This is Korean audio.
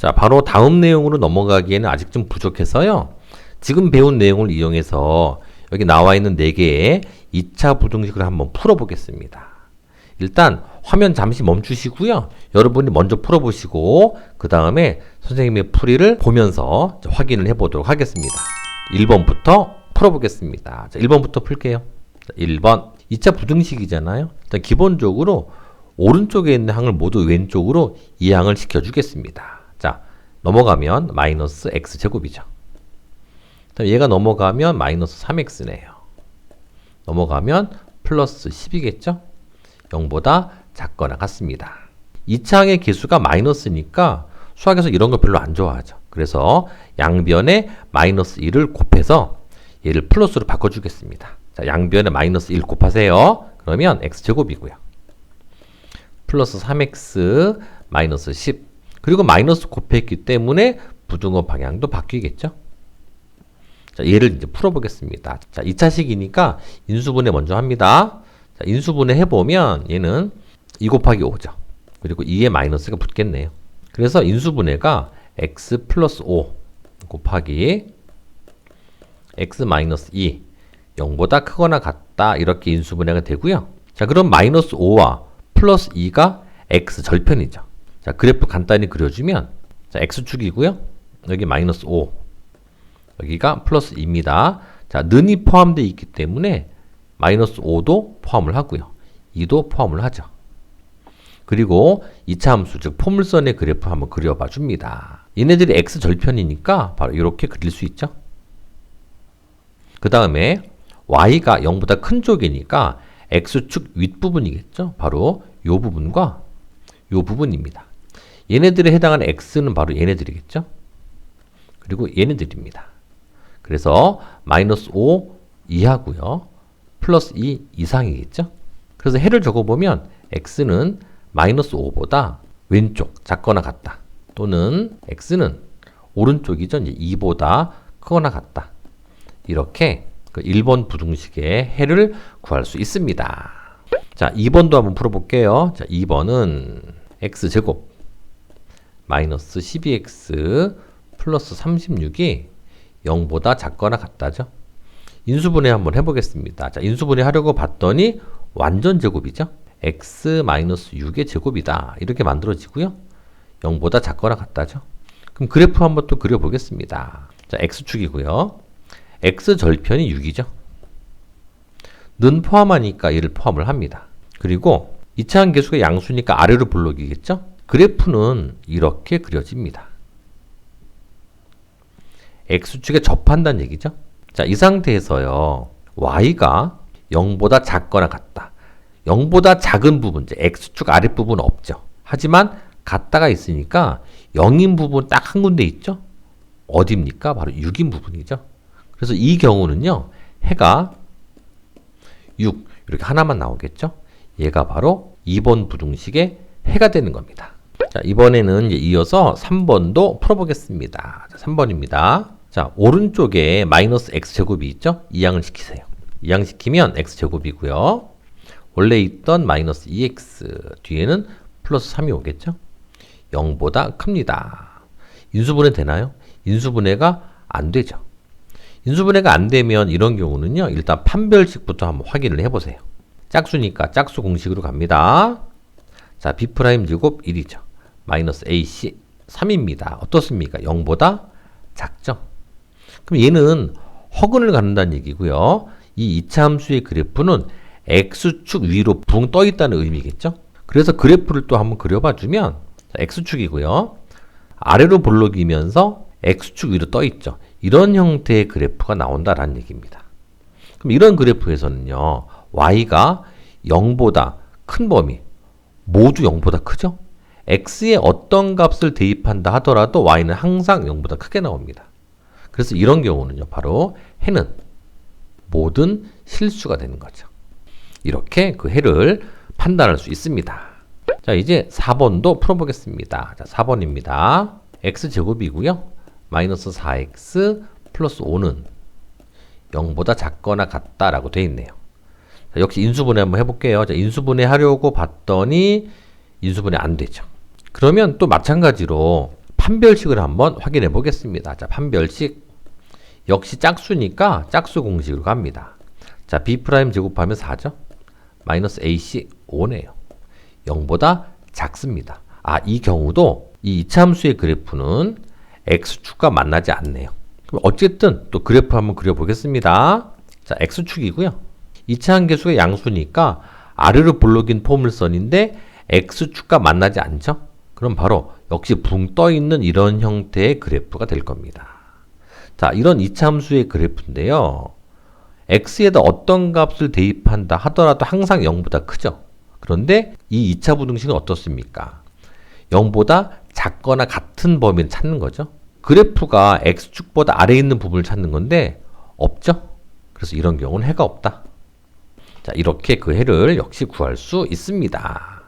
자, 바로 다음 내용으로 넘어가기에는 아직 좀 부족해서요. 지금 배운 내용을 이용해서 여기 나와 있는 4개의 2차 부등식을 한번 풀어보겠습니다. 일단 화면 잠시 멈추시고요. 여러분이 먼저 풀어보시고 그 다음에 선생님의 풀이를 보면서 확인을 해보도록 하겠습니다. 1번부터 풀어보겠습니다. 자, 1번부터 풀게요. 자, 1번 2차 부등식이잖아요. 기본적으로 오른쪽에 있는 항을 모두 왼쪽으로 이항을 시켜주겠습니다. 자 넘어가면 마이너스 x제곱이죠. 얘가 넘어가면 마이너스 3x네요. 넘어가면 플러스 10이겠죠? 0보다 작거나 같습니다. 2차항의 개수가 마이너스니까 수학에서 이런 거 별로 안 좋아하죠. 그래서 양변에 마이너스 1을 곱해서 얘를 플러스로 바꿔주겠습니다. 자, 양변에 마이너스 1 곱하세요. 그러면 x제곱이고요. 플러스 3x 마이너스 10 그리고 마이너스 곱했기 때문에 부등호 방향도 바뀌겠죠? 자, 얘를 이제 풀어보겠습니다. 자, 2차식이니까 인수분해 먼저 합니다. 자, 인수분해 해보면 얘는 2 곱하기 5죠. 그리고 2에 마이너스가 붙겠네요. 그래서 인수분해가 x 플러스 5 곱하기 x 마이너스 2 0보다 크거나 같다 이렇게 인수분해가 되고요. 자 그럼 마이너스 5와 플러스 2가 x 절편이죠. 자 그래프 간단히 그려주면 자 x축이고요. 여기 마이너스 5 여기가 플러스 2입니다. 자 는이 포함되어 있기 때문에 마이너스 5도 포함을 하고요. 2도 포함을 하죠. 그리고 2차 함수 즉 포물선의 그래프 한번 그려봐 줍니다. 얘네들이 x 절편이니까 바로 이렇게 그릴 수 있죠. 그 다음에 y가 0보다 큰 쪽이니까 x축 윗부분이겠죠. 바로 이 부분과 이 부분입니다. 얘네들에 해당하는 x는 바로 얘네들이겠죠. 그리고 얘네들입니다. 그래서 마이너스 5 이하고요. 플러스 2 이상이겠죠. 그래서 해를 적어보면 x는 마이너스 5보다 왼쪽 작거나 같다. 또는 x는 오른쪽이죠. 이제 2보다 크거나 같다. 이렇게 그 1번 부등식의 해를 구할 수 있습니다. 자, 2번도 한번 풀어볼게요. 자, 2번은 x제곱 마이너스 12x 플러스 36이 0보다 작거나 같다죠. 인수분해 한번 해보겠습니다. 자, 인수분해 하려고 봤더니 완전 제곱이죠. x 마이너스 6의 제곱이다. 이렇게 만들어지고요. 0보다 작거나 같다죠. 그럼 그래프 한번 또 그려보겠습니다. 자, x축이고요. x 절편이 6이죠. 는 포함하니까 얘를 포함을 합니다. 그리고 이차한 계수가 양수니까 아래로 블록이겠죠? 그래프는 이렇게 그려집니다. x축에 접한다는 얘기죠. 자, 이 상태에서요. y가 0보다 작거나 같다. 0보다 작은 부분, x축 아랫부분 없죠. 하지만 같다가 있으니까 0인 부분 딱 한 군데 있죠? 어디입니까? 바로 6인 부분이죠. 그래서 이 경우는요. 해가 6 이렇게 하나만 나오겠죠. 얘가 바로 2번 부등식의 해가 되는 겁니다. 자, 이번에는 이어서 3번도 풀어보겠습니다. 자, 3번입니다. 자, 오른쪽에 마이너스 x제곱이 있죠? 이항을 시키세요. 이항시키면 x제곱이고요. 원래 있던 마이너스 2x 뒤에는 플러스 3이 오겠죠? 0보다 큽니다. 인수분해 되나요? 인수분해가 안 되죠. 인수분해가 안 되면 이런 경우는요. 일단 판별식부터 한번 확인을 해보세요. 짝수니까 짝수 공식으로 갑니다. 자, b' 제곱 1이죠. 마이너스 ac 3입니다. 어떻습니까? 0보다 작죠? 그럼 얘는 허근을 갖는다는 얘기고요. 이 이차 함수의 그래프는 x축 위로 붕 떠 있다는 의미겠죠? 그래서 그래프를 또 한번 그려봐 주면 x축이고요. 아래로 볼록이면서 x축 위로 떠 있죠. 이런 형태의 그래프가 나온다라는 얘기입니다. 그럼 이런 그래프에서는요. y가 0보다 큰 범위 모두 0보다 크죠? X에 어떤 값을 대입한다 하더라도 y는 항상 0보다 크게 나옵니다. 그래서 이런 경우는요. 바로 해는 모든 실수가 되는 거죠. 이렇게 그 해를 판단할 수 있습니다. 자, 이제 4번도 풀어보겠습니다. 자, 4번입니다. x제곱이고요. 마이너스 4x 플러스 5는 0보다 작거나 같다라고 되어 있네요. 자, 역시 인수분해 한번 해볼게요. 자, 인수분해 하려고 봤더니 인수분해 안 되죠. 그러면 또 마찬가지로 판별식을 한번 확인해 보겠습니다. 자, 판별식. 역시 짝수니까 짝수 공식으로 갑니다. 자, b' 제곱하면 4죠? 마이너스 ac 5네요. 0보다 작습니다. 아, 이 경우도 이 이차함수의 그래프는 x축과 만나지 않네요. 그럼 어쨌든 또 그래프 한번 그려보겠습니다. 자, x축이고요. 이차 함계수가 양수니까 아르르 블록인 포물선인데 x축과 만나지 않죠? 그럼 바로 역시 붕 떠 있는 이런 형태의 그래프가 될 겁니다. 자, 이런 이차함수의 그래프인데요. x에다 어떤 값을 대입한다 하더라도 항상 0보다 크죠. 그런데 이 2차 부등식은 어떻습니까? 0보다 작거나 같은 범위를 찾는 거죠. 그래프가 x축보다 아래에 있는 부분을 찾는 건데 없죠. 그래서 이런 경우는 해가 없다. 자, 이렇게 그 해를 역시 구할 수 있습니다.